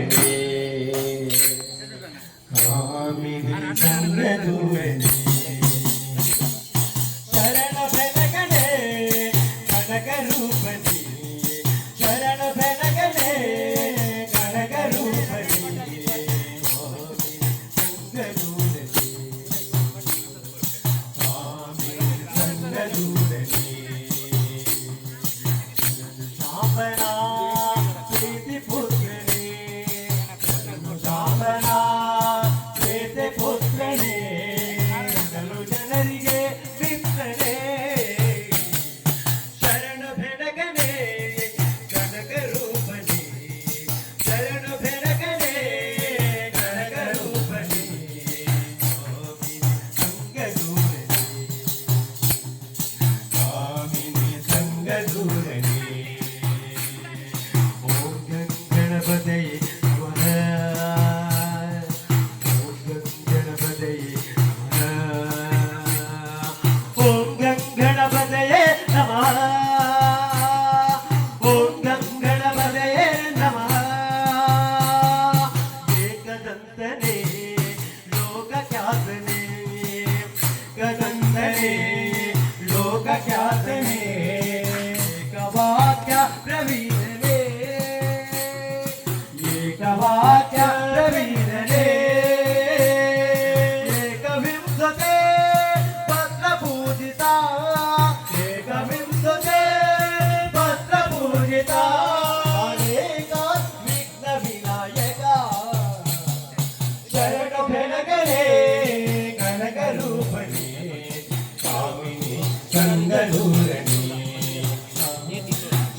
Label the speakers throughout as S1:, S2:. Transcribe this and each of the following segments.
S1: vermelho. सुंदरे लोकख्यात में कवाक्या प्रवीण ने ये कवाक्या प्रवीण ने कविंसते पत्र पूजिता ये कविंसते पत्र पूजिता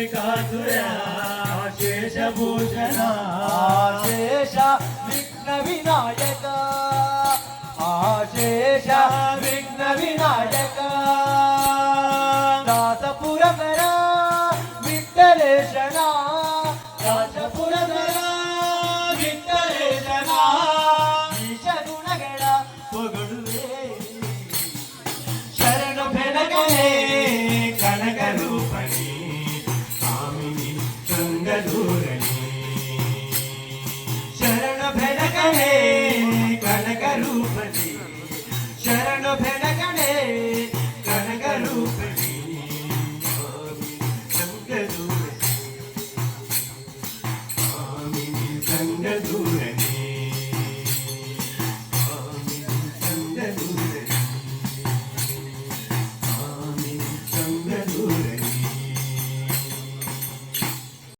S1: శ్రీకాంతురా శేషభూషణ శేష విఘ్న వినాయక. వెనకనే కనక రూపణి శరణు వెనకనే కనక రూపణి సంగదూరణి సంగదూరణి